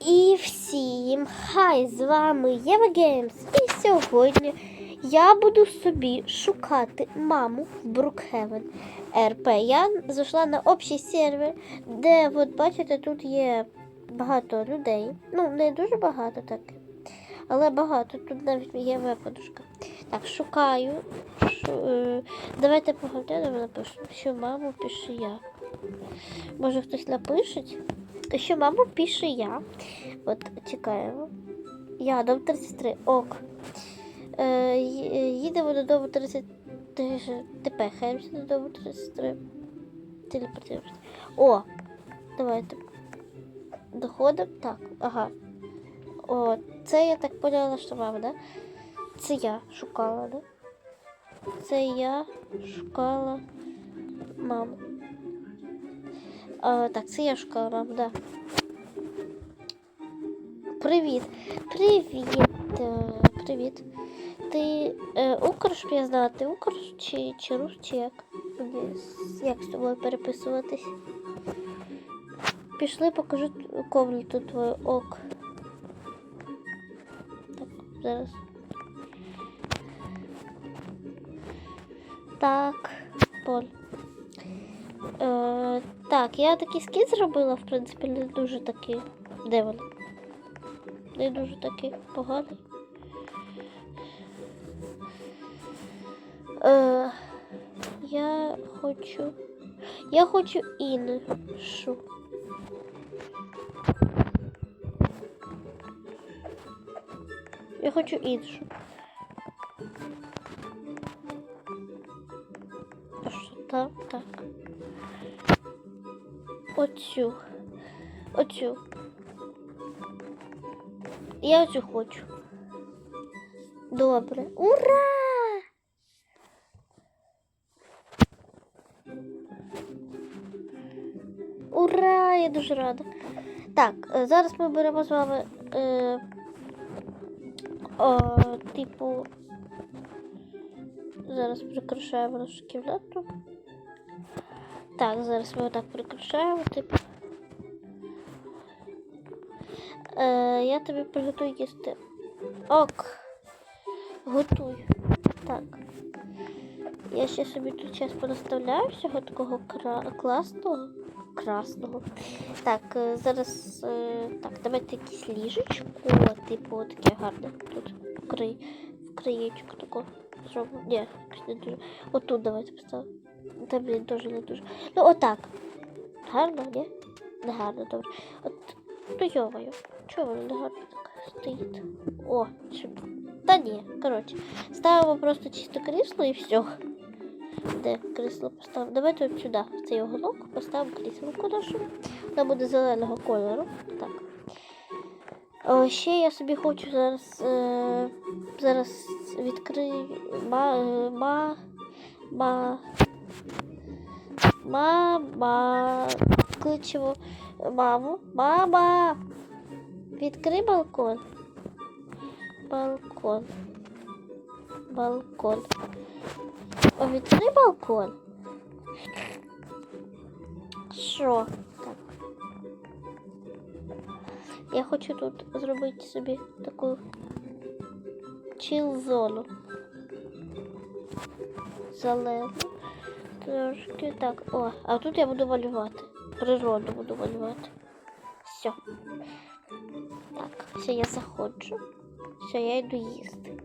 І всім хай з вами Єва Геймс. І сьогодні я буду собі шукати маму в Брукхевен РП. Я зайшла на общий сервер, де, от бачите, тут є багато людей. Ну, не дуже багато так, але багато. Тут навіть є випадушка. Так, шукаю. Шу, е, давайте погадаємо, напишу, що маму пишу я. Може хтось напише? Що маму пише я. От чекаємо. Я дом 33. Ок. Е, ї- їдемо додому 30. Тепехаємося додому 33. Телепортуємося. О! Давайте. Доходимо. Так, ага. О, це я так поняла, що мама, да? Це я шукала, да? Це я шукала маму. А, так, це я шукала маму, да. Привіт. Привіт. е, Привіт. Ти е, Укр, щоб я знала, ти Укр чи, чи Рус, чи як? Як з тобою переписуватись? Пішли, покажу комнату твою ок. Так, зараз. Так, Поль. Е, так, я такий скіт зробила, в принципі, не дуже такий. Де? Не дуже такий поганий. Е, я хочу. Я хочу іншу. Я хочу іншу. Що там? Так. Оцю. Оцю. Я оцю хочу. Добре. Ура! Ура! Я дуже рада. Так, е, зараз ми беремо з вами. Е, о, типу. Зараз прикрашаємо нашу кімнату. Так, зараз ми отак прикрашаємо, типу. Е, я тобі приготую їсти. Ок. Готуй. Так. Я ще собі тут час понаставляю всього такого кра- класного. Красного. Так, е, зараз. е, Так, давайте якісь ліжечко, типу, таке гарне. Тут вкрий, вкриєчку таку зробимо. Ні, не дуже. Отут давайте поставимо. Та блін, дуже не дуже. Ну, отак. Гарно, ні? Не гарно, добре. От, ну йомаю. Чого воно не гарно так стоїть? О, щоб... Та ні, коротше. Ставимо просто чисто крісло і все. Де крісло поставимо? Давайте от сюди, в цей уголок, поставимо крісло наше. Воно буде зеленого кольору. Так. О, ще я собі хочу зараз. Е, зараз відкрию. Ма, е, ма, ма, мама. Кличемо маму. Мама! Відкрий балкон. Балкон. Балкон. О, відкрий балкон. Що? Так. Я хочу тут зробити собі таку чил-зону. Зелену. Трошки так. О, а тут я буду малювати. Природу буду малювати. Все. Так, все, я заходжу. Все, я йду їсти.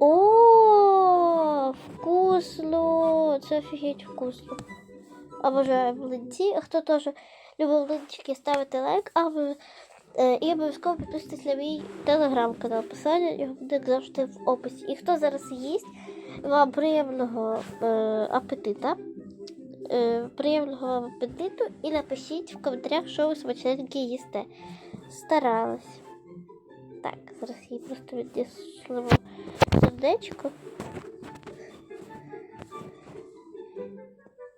О, вкусно! Це офігеть вкусно. Обожаю млинці. Хто теж любить млинчики, ставити лайк, а ви і обов'язково підписуйтесь на мій телеграм-канал. Посилання його буде як завжди в описі. І хто зараз їсть, вам приємного е, апетита. Е, приємного апетиту і напишіть в коментарях, що ви смачненьке їсте. Старалась. Так, зараз їй просто відніслимо сердечко.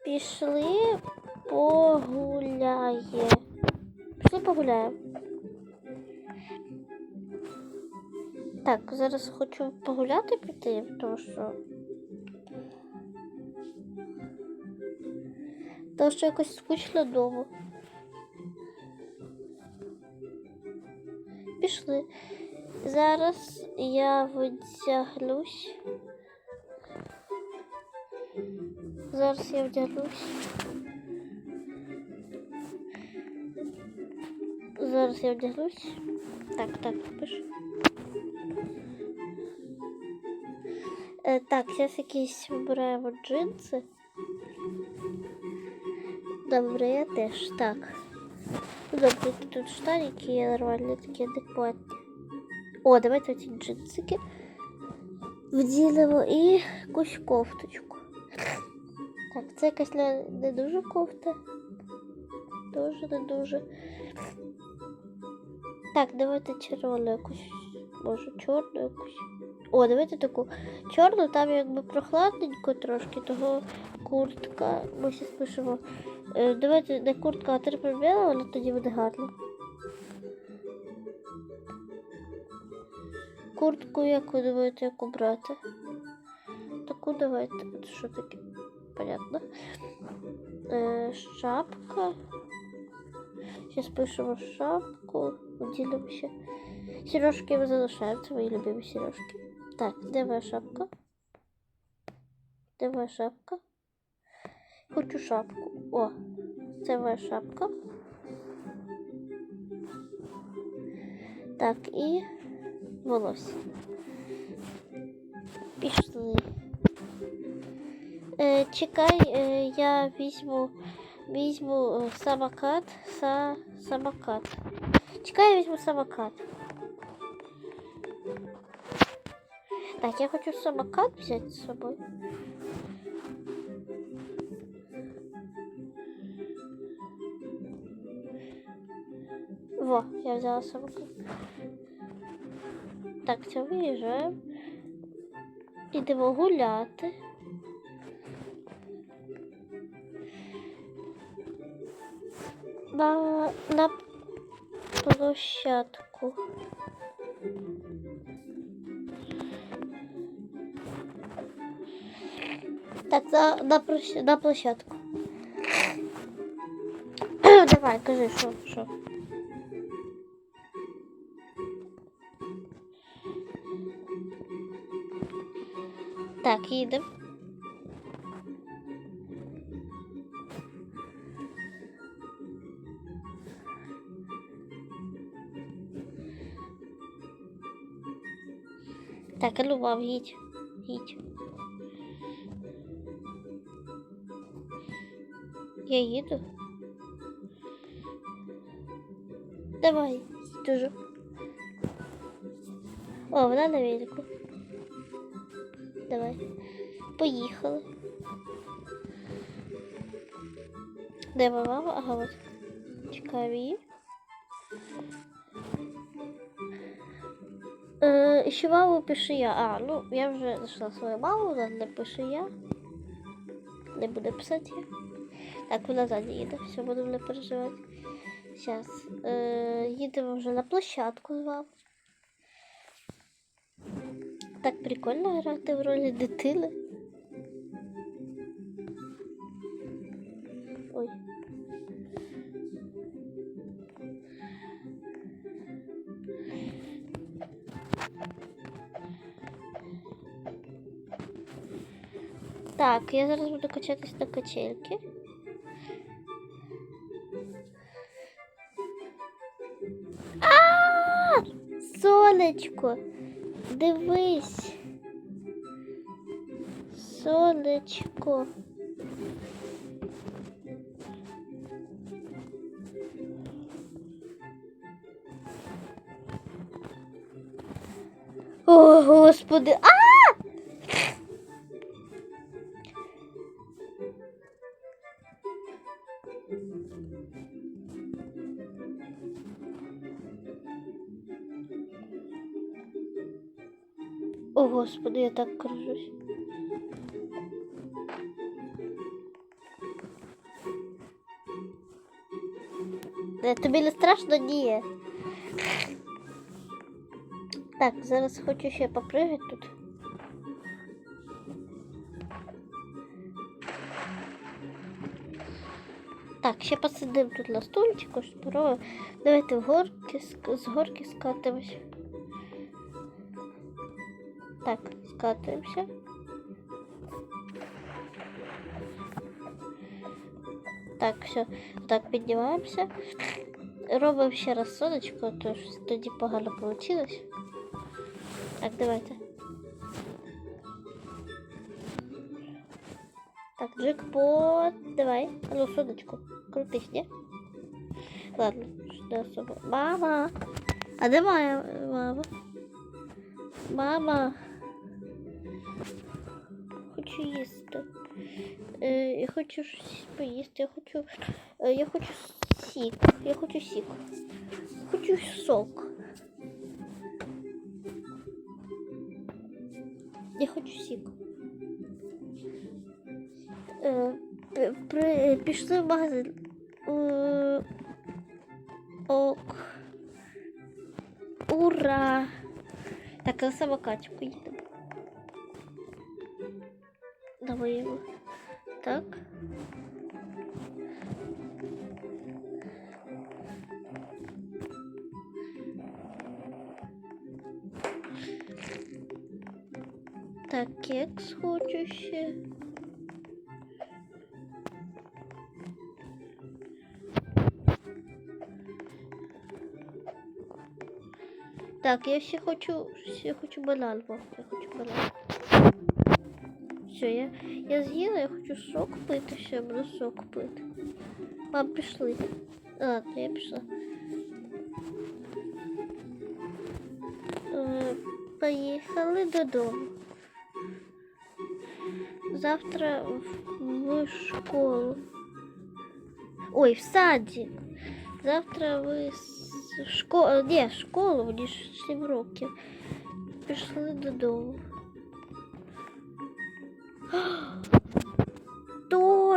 Пішли погуляє. Пішли погуляємо. Так, зараз хочу погуляти піти, тому що Тому що якось скучно вдома. Пішли. Зараз я вдягнусь. Зараз я вдягнусь. Зараз я вдягнусь. Так, так, пишу. Е, так, зараз якісь вибираємо джинси. Добре, я теж так. Добре, тут штаники є нормальні, такі адекватні. О, давайте ці джинсики вділимо і якусь кофточку. Так, це якась не, не дуже кофта. Дуже не дуже. Так, давайте червону якусь. Може, чорну якусь. О, давайте таку чорну, там якби прохладненько трошки, того куртка. Ми ще спишемо. Е, давайте не куртка, а трипл біла, але тоді буде гарно. Куртку яку давайте яку брати? Таку давайте. Що таке? Понятно. Е, шапка. Сейчас пишемо шапку. Ділимося. Сережки ми залишаємо, мої любимі сережки. Так, де моя шапка? Де моя шапка? Хочу шапку. О, це моя шапка. Так, і волосся. Пішли. Е, чекай, е, я візьму, візьму е, самокат, са, самокат. Чекай, я візьму самокат. Так, я хочу самокат взять с собой. Во, я взяла самокат. Так, це виїжджаємо. Ідемо гуляти. На, на площадку. Так, на, на, на площадку. Давай, кажи, що, що. Так, їдемо. Так, а ну, їдь. Їдь. Я їду. Давай, дуже. О, вона на велику. Давай. Поїхали. Де мама? Ага, от. Чекаю її. Е, ще маму пишу я. А, ну я вже знайшла свою маму, вона не пишу я. Не буде писати. Так, вона ззаді їде, все, будемо не переживати. Зараз. Е, їдемо вже на площадку з вами. Так прикольно грати в ролі дитини. Так, я зараз буду качатись на качельки. А! Сонечко, дивись. Сонечко. О, господи. А! Господи, я так кружусь. Е, Тобі не страшно? Ні. Так, зараз хочу ще попригати тут. Так, ще посидимо тут на стульчику, спробуємо. Давайте в горки, з горки скатимось. Так, скатуємося. Так, все, так, піднімаємося. Робимо ще раз сонечко, то ж тоді погано вийшло. Так, давайте. Так, джекпот, давай. А ну, сонечко, крутись, не? Ладно, что особо. Мама! А де моя мама? Мама! Хочу їсти. Е, я хочу щось поїсти, я хочу. Е, я хочу сік. Я хочу сік. Хочу сок. Я хочу сік. Е, пішли в магазин. Ок. Ура! Так, на самокаті поїдемо. Давай його. Так. Так, кекс хочу. Так, я ще хочу, ще хочу банан, я хочу банан. Все, я, я з'їла, я хочу сок пити, ще буду сок пити. Мам, пішли. Ладно, я пішла. Е, Поїхали додому. Завтра в, в школу. Ой, в садик. Завтра ви з школи. Ні, в школу, мені ж 7 років. Пішли додому.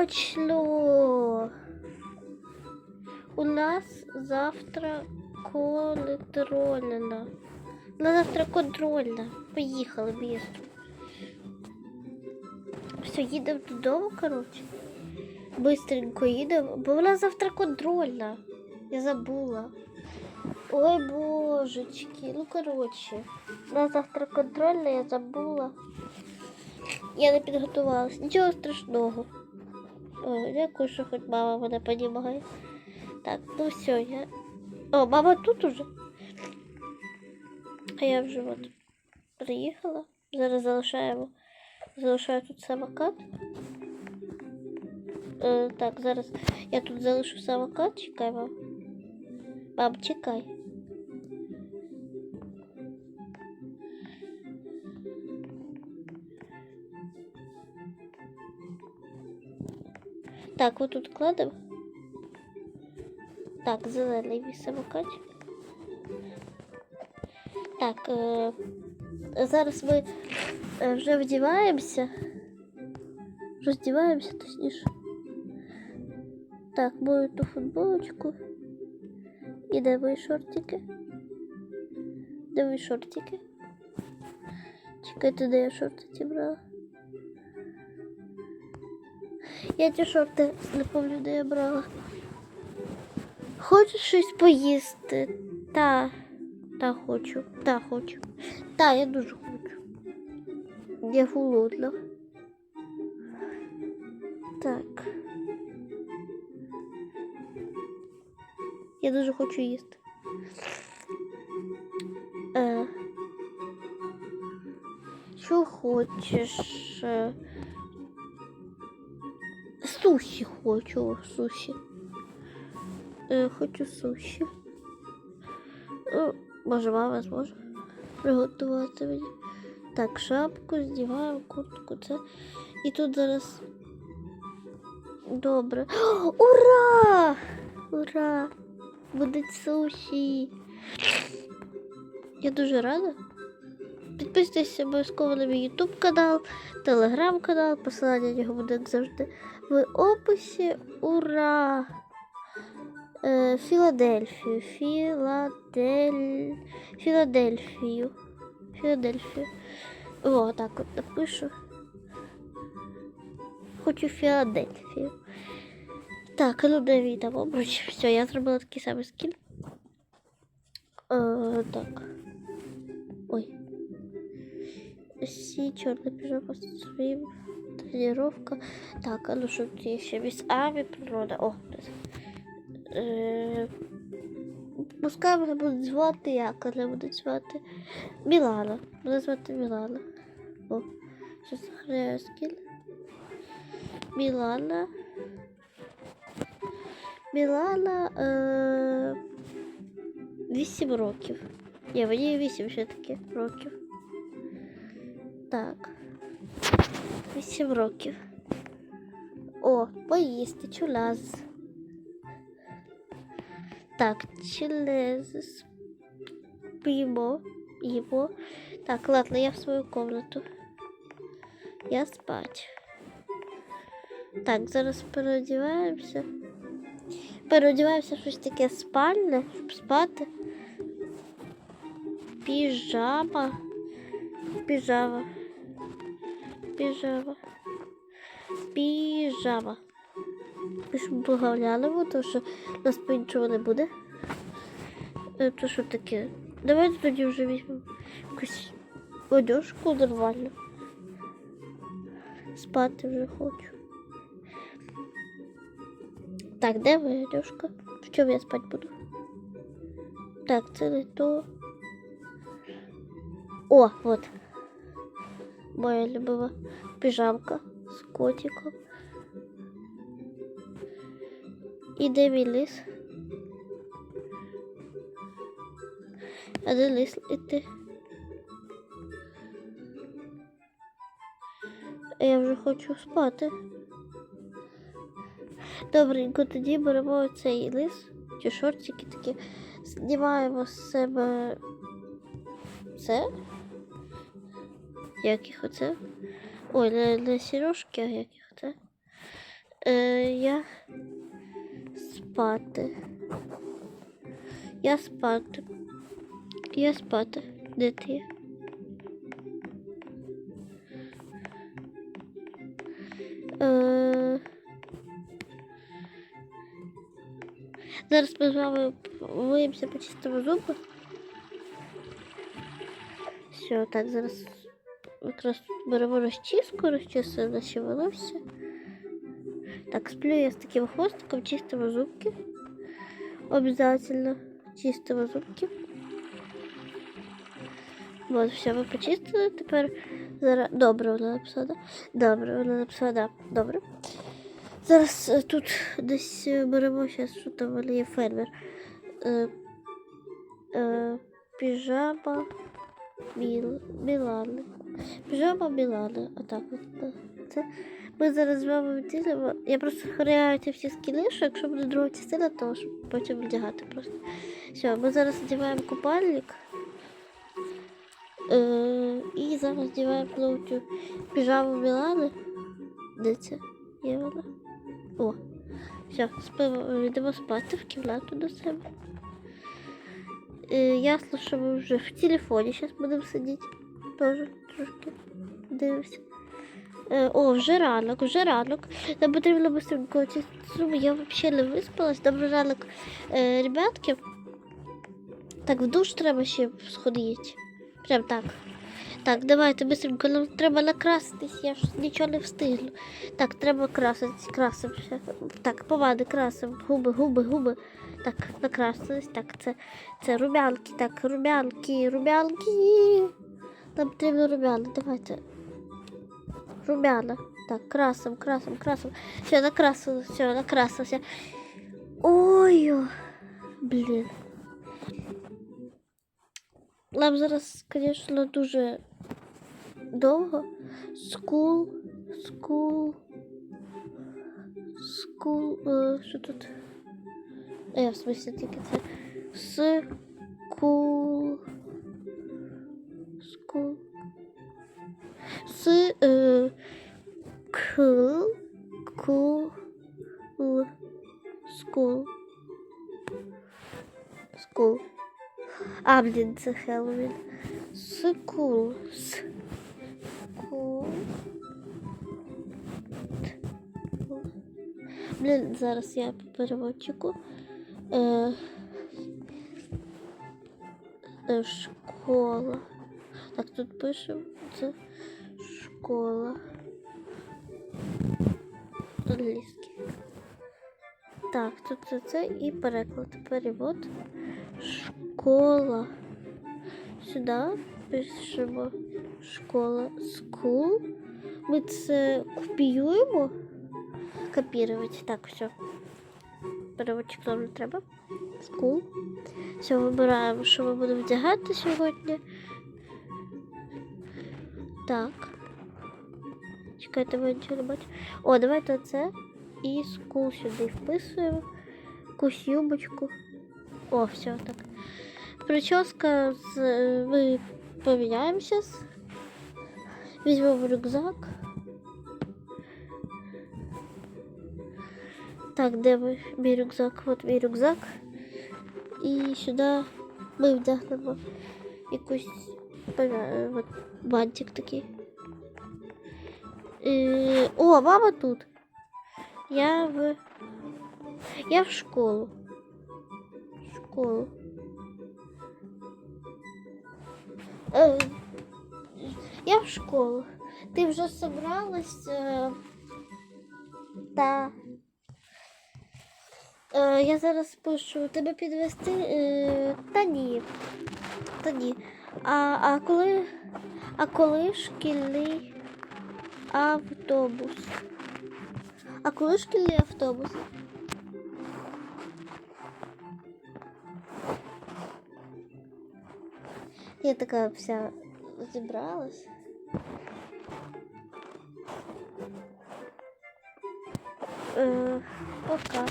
Точно! У нас завтра контрольна. У нас завтра контрольна. Поїхали місто. Все, їдемо додому, коротше. Бистренько їдемо, бо вона завтра контрольна. Я забула. Ой, божечки. Ну, коротше. Нас завтра контрольна, я забула. Я не підготувалась. Нічого страшного. Ой, дякую, що хоч мама мене понімає. Так, ну все, я. О, мама тут уже. А я вже от приїхала. Зараз залишаємо. Залишаю тут самокат. Е, так, зараз я тут залишу самокат, чекай вам. Мам, чекай. Так, вот тут кладемо. Так, зелений мій самокат. Так, е, зараз ми е, вже вдіваємося. Роздіваємося, точніше. Так, мою ту футболочку. І де мої шортики? Де мої шортики? Чекайте, де я шорти ті брала. Я ті шорти не пам'ятаю, де я брала. Хочу щось поїсти. Та, та хочу, та хочу. Та, я дуже хочу. Я голодна. Так. Я дуже хочу їсти. Е, що хочеш? Суші хочу, суші. Е, хочу суші. Ну, може, мама зможе приготувати мені. Так, шапку здіваємо, куртку, це. І тут зараз. Добре. Ура! Ура! Будуть суші. Я дуже рада. Підписуйтесь обов'язково на мій YouTube канал, телеграм канал, посилання на нього буде завжди в описі. Ура! Е, Філадельфію. Філадель... Філадельфію. Філадельфію. О, так от напишу. Хочу Філадельфію. Так, ну де відео обруч. Все, я зробила такий самий скін. Е, так. Ой. Сі, чорна піжама, стрім, тренировка. Так, а ну що тут є ще міс Амі, природа. О. Е, пускай мене будуть звати, як мене будуть звати. Мілана. Мене звати Мілана. О, що сохраняю скін. Мілана. Мілана е, 8 років. Ні, мені 8 ще таки років. Так. 8 років. О, поїсти, чулаз. Так, чилез. П'ємо. Їмо. Так, ладно, я в свою комнату. Я спать. Так, зараз переодіваємося. Переодіваємося щось таке спальне, щоб спати. Піжама. Піжама. Піжама. Піжама. Ми ж поговляли, тому що нас по-іншому не буде. Е, То що таке? Давайте тоді вже візьмемо якусь одежку нормальну. Спати вже хочу. Так, де моя одежка? В чому я спати буду? Так, це не то. О, вот. Моя любима піжамка з котиком. І де мій лис? А де лис іти? Я вже хочу спати. Добренько, тоді беремо цей лис, чи шортики такі, знімаємо з себе це. Як їх оце? Ой, не, не сережки, а як їх оце? Е, я спати. Я спати. Я спати. Де ти? Е, Зараз ми з вами виїмося, почистимо зуби. Все, так, зараз якраз беремо розчіску, розчісуємо наші волосся. Так, сплю я з таким хвостиком, чистимо зубки. Обязательно чистимо зубки. Вот, все, ми почистили. Тепер зараз. Добре, вона написала? Добре, вона написала, да. Добре. Зараз е, тут десь е, беремо зараз, що там в мене є фермер. Е, е, піжама Біл, Білани. Піжама Білани. Отак от. Це ми зараз з вами вділимо. Я просто ці всі скіли, що якщо буде друга частина, то ж потім вдягати просто. Все, ми зараз одягаємо купальник. Е, і зараз одягаємо знову цю піжаму Мілани. Де це? Є вона? О, все, спимо, йдемо спати в кімнату до себе. Е, ясно, що ми вже в телефоні зараз будемо сидіти. Тоже трошки дивимося. Е, о, вже ранок, вже ранок. Нам потрібно быстренько чистити Я взагалі не виспалась. Добрий ранок, е, ребятки. Так, в душ треба ще сходити. Прям так. Так, давайте быстренько, нам треба накраситись, я ж нічого не встигну. Так, треба краситись, красимося. Так, помади красимо, губи, губи, губи. Так, накрасились. Так, це, це румянки, так, румянки, румянки. Нам потрібно румяна, давайте. Румяна. Так, красим, красим, красим. Все, накрасилось, все, накрасилося. Ой, блін. Нам зараз, звісно, дуже довго. Скул, скул, скул, е, що тут? Е, в смысле тільки це. Скул. Кл, кул, л, скул. Скул. А, блін, це Хеллоуін. Скул. Скул. Блін, зараз я по переводчику. Е, е, школа. Так, тут пишемо. Це школа. Англійський. Так, тут це, це і переклад. Перевод. Школа. Сюди пишемо школа. School. Ми це копіюємо. Копірувати. Так, все. Переводчик нам не треба. School. Все, вибираємо, що ми будемо вдягати сьогодні. Так. Чекайте, ви нічого не бачу. О, давайте це. І скул сюди вписуємо. Якусь юбочку. О, все так. Прическа з ми поміняємо зараз. Візьмемо рюкзак. Так, де ми? мій рюкзак? От мій рюкзак. І сюди ми вдягнемо якусь помя- от, бантик такий. Е, О, мама тут. Я в. Я в школу. Школу. Е, я в школу. Ти вже собралась? Е, та. Е, я зараз пишу тебе підвести. Е, та ні. Та ні. А, а коли. А коли шкільний автобус? А коли шкільний автобус? Я така вся зібралась. Е, пока.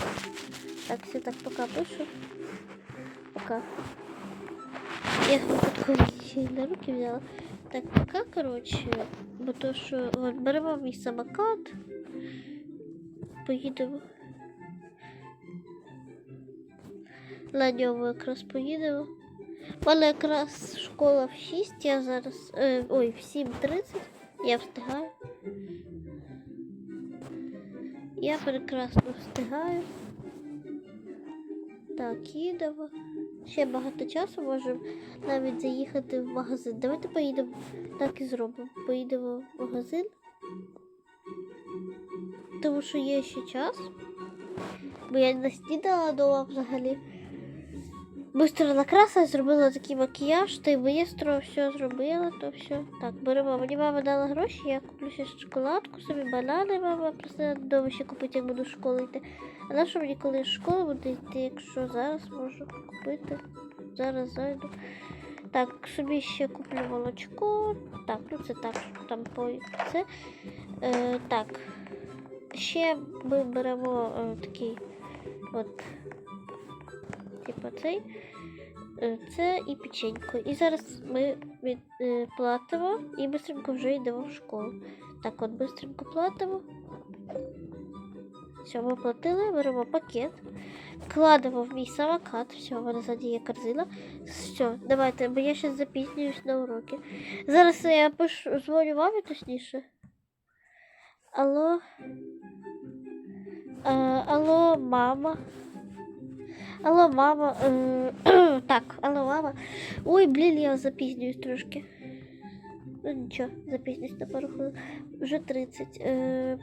Так, все так пока пишу. Пока. Я на руки взяла. Так, пока, коротше, бо то, що от беремо мій самокат. Поїдемо. На ньому якраз поїдемо. У мене якраз школа в 6, я зараз. Е, ой, в 7.30. Я встигаю. Я прекрасно встигаю. Так, їдемо. Ще багато часу можемо навіть заїхати в магазин. Давайте поїдемо. Так і зробимо. Поїдемо в магазин. Тому що є ще час. Бо я не снідала дома взагалі. Быстро накрасилась, зробила такий макіяж, та й быстро все зробила, то все. Так, беремо. Мені мама дала гроші, я куплю ще шоколадку, собі банани мама просила додому ще купити, як буду в школу йти. А на що мені коли в школу буду йти, якщо зараз можу купити. Зараз зайду. Так, собі ще куплю молочко. Так, ну це так, там по це. Е, так. Ще ми беремо е, такий от типу цей. е, Це і печенько. І зараз ми е, платимо і быстренько вже йдемо в школу. Так, от быстренько платимо. Все, ми платили, беремо пакет, кладемо в мій самокат. Все, вона ззаді є корзина. Все, давайте, бо я зараз запізнююсь на уроки. Зараз я пишу, дзвоню мамі точніше. Алло. Е, алло, мама. Алло, мама. Е, так, алло, мама. Ой, блін, я запізнююсь трошки. Ну нічого, запізнююсь на пару хвилин. Вже 30. Е,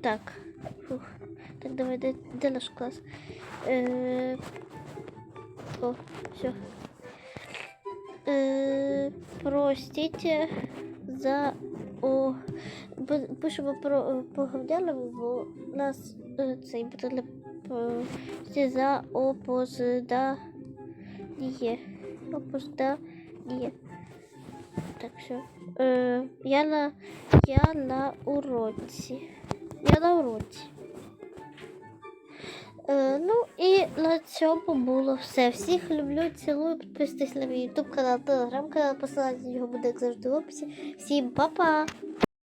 так. Фух. Так, давай, де, де наш клас? Е, о, все. Е, простите за о. Пишемо про поговдяному, бо нас е, цей буде за опоздання. Опоздання. Так, все. Е, я на я на уроці. Я на уроці. Е, ну і на цьому було все. Всіх люблю, цілую. Підписуйтесь на мій YouTube канал, телеграм канал, посилання нього буде завжди в описі. Всім па-па!